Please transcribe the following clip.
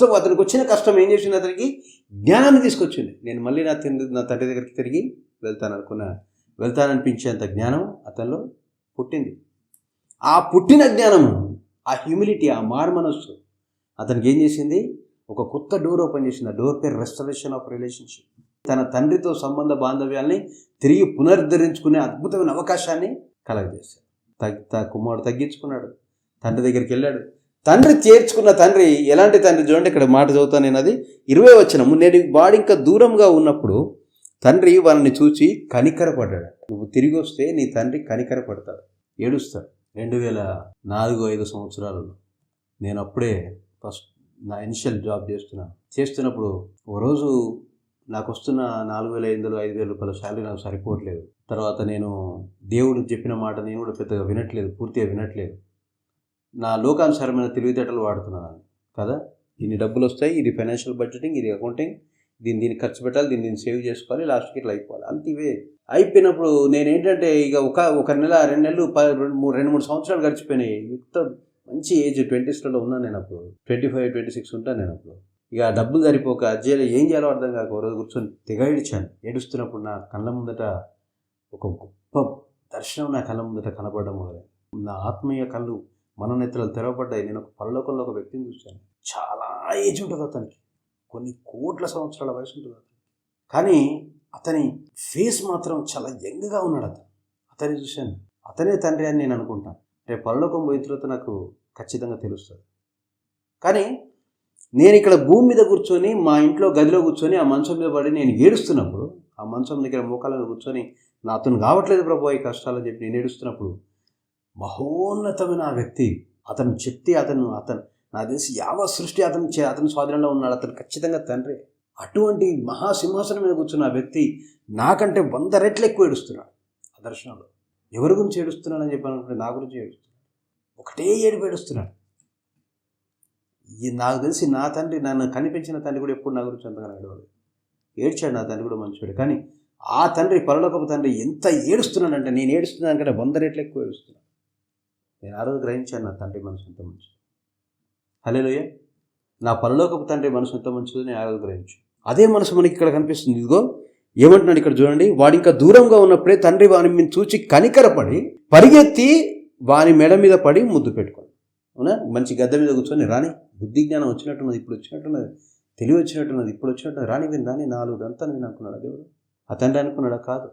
So అతనికి వచ్చిన కష్టం ఏం చేసింది అతనికి? జ్ఞానాన్ని తీసుకొచ్చింది. నేను మళ్ళీ నా తండ్రి నా తండ్రి దగ్గరికి తిరిగి వెళ్తాను అనుకున్న వెళ్తాననిపించేంత జ్ఞానం అతనిలో పుట్టింది. ఆ పుట్టిన జ్ఞానము ఆ హ్యూమిలిటీ ఆ మారు మనస్సు అతనికి ఏం చేసింది? ఒక కొత్త డోర్ ఓపెన్ చేసింది. ఆ డోర్ పేరు రెస్టరేషన్ ఆఫ్ రిలేషన్షిప్ తన తండ్రితో సంబంధ బాంధవ్యాల్ని తిరిగి పునరుద్ధరించుకునే అద్భుతమైన అవకాశాన్ని కలగజేశాడు. తగ్గి త- కుమారుడు తగ్గించుకున్నాడు. తండ్రి దగ్గరికి వెళ్ళాడు. తండ్రి చేర్చుకున్న తండ్రి ఎలాంటి తండ్రి చూడండి ఇక్కడ మాట చదువుతాను నేను అది. ఇరవై వచ్చిన నేను వాడు ఇంకా దూరంగా ఉన్నప్పుడు తండ్రి వాళ్ళని చూచి కనికరపడ్డాడు. నువ్వు తిరిగి వస్తే నీ తండ్రి కనికరపడతాడు. ఏడుస్తాడు. రెండు వేల నాలుగు ఐదు సంవత్సరాలలో నేను అప్పుడే ఫస్ట్ నా ఇనిషియల్ జాబ్ చేస్తున్నాను చేస్తున్నప్పుడు ఓ రోజు నాకు వస్తున్న నాలుగు వేల ఐదు వందలు ఐదు వేల రూపాయల శాలరీ నాకు సరిపోవట్లేదు. తర్వాత నేను దేవుడు చెప్పిన మాట నేను కూడా పెద్దగా వినట్లేదు పూర్తిగా వినట్లేదు. నా లోకానుసారమైన తెలివితేటలు వాడుతున్నాను కదా? దీన్ని డబ్బులు వస్తాయి ఇది ఫైనాన్షియల్ బడ్జెటింగ్ ఇది అకౌంటింగ్ దీన్ని దీన్ని ఖర్చు పెట్టాలి దీన్ని దీన్ని సేవ్ చేసుకోవాలి లాస్ట్కి ఇట్లా అయిపోవాలి అంత ఇవే. అయిపోయినప్పుడు నేనేంటంటే ఇక ఒక ఒక నెల రెండు నెలలు రెండు మూడు రెండు మూడు సంవత్సరాలు గడిచిపోయినాయి. యుక్త మంచి ఏజ్ ట్వంటీస్లలో ఉన్నాను నేను అప్పుడు. ట్వంటీ ఫైవ్ ట్వంటీ సిక్స్ ఉంటాను నేను అప్పుడు. ఇక డబ్బులు సరిపోక అజ్జేలో ఏం చేయాలో అర్థం కాక ఒక రోజు కూర్చొని తెగ ఏడిచాను ఏడుస్తున్నప్పుడు నా కళ్ళ ముందట ఒక గొప్ప దర్శనం నా కళ్ళ ముందట కనబడడం మొదలైంది. నా ఆత్మీయ కళ్ళు మనోనేత్రాలు తెరవబడ్డాయి. నేను ఒక పరలోకంలో ఒక వ్యక్తిని చూశాను. చాలా ఏజ్ ఉంటుంది అతనికి. కొన్ని కోట్ల సంవత్సరాల వయసు ఉంటుంది అతనికి. కానీ అతని ఫేస్ మాత్రం చాలా యంగ్గా ఉన్నాడు అతను. అతన్ని చూశాను. అతనే తండ్రి అని నేను అనుకుంటాను. రేపు పరలోకం పోయిన తర్వాత నాకు ఖచ్చితంగా తెలుస్తుంది. కానీ నేను ఇక్కడ భూమి మీద కూర్చొని మా ఇంట్లో గదిలో కూర్చొని ఆ మంచం మీద పడి నేను ఏడుస్తున్నప్పుడు ఆ మంచం దగ్గర మోకాలను కూర్చొని నా అతను కావట్లేదు ప్రభు ఈ కష్టాలని చెప్పి నేను ఏడుస్తున్నప్పుడు మహోన్నతమైన ఆ వ్యక్తి అతను చెప్తే అతను అతను నా తెలిసి యావ సృష్టి అతను అతని స్వాధీనంలో ఉన్నాడు. అతను ఖచ్చితంగా తండ్రి. అటువంటి మహాసింహాసనం మీద కూర్చున్న ఆ వ్యక్తి నాకంటే వంద రెట్లు ఎక్కువ ఏడుస్తున్నాడు ఆ దర్శనంలో. ఎవరి గురించి ఏడుస్తున్నాడని చెప్పి అనుకుంటే నా గురించి ఏడుస్తున్నాడు. ఒకటే ఏడుపు ఏడుస్తున్నాడు. ఈ నాకు తెలిసి నా తండ్రి నన్ను కనిపించిన తండ్రి కూడా ఎప్పుడు నా గురించి అంతగా ఏడవలేదు. ఏడ్చాడు నా తండ్రి కూడా మంచివాడు కానీ ఆ తండ్రి పరలోకపు తండ్రి ఎంత ఏడుస్తున్నాడంటే నేను ఏడుస్తున్నాను కంటే వంద రెట్లు ఎక్కువ ఏడుస్తున్నాను నేను ఆ రోజు గ్రహించాను నా తండ్రి మనసు ఎంత మంచిది. హలేలోయ నా పరలోకపు తండ్రి మనసు ఎంత మంచిదో నేను ఆ రోజు గ్రహించు అదే మనసు మనకి ఇక్కడ కనిపిస్తుంది. ఇదిగో ఏమంటున్నాడు ఇక్కడ చూడండి. వాడు ఇంకా దూరంగా ఉన్నప్పుడే తండ్రి వాని మీద చూచి కనికరపడి పరిగెత్తి వాని మెడ మీద పడి ముద్దు పెట్టుకోండి అవునా? మంచి గద్దె మీద కూర్చొని రాని బుద్ధి జ్ఞానం వచ్చినట్టున్నది ఇప్పుడు వచ్చినట్టున్నది తెలివి వచ్చినట్టున్నది ఇప్పుడు వచ్చినట్టున్నది. రాని విని రాని నాలుగు దంతా నేను అనుకున్నాడు దేవుడు? ఆ తండ్రి అనుకున్నాడా? కాదు.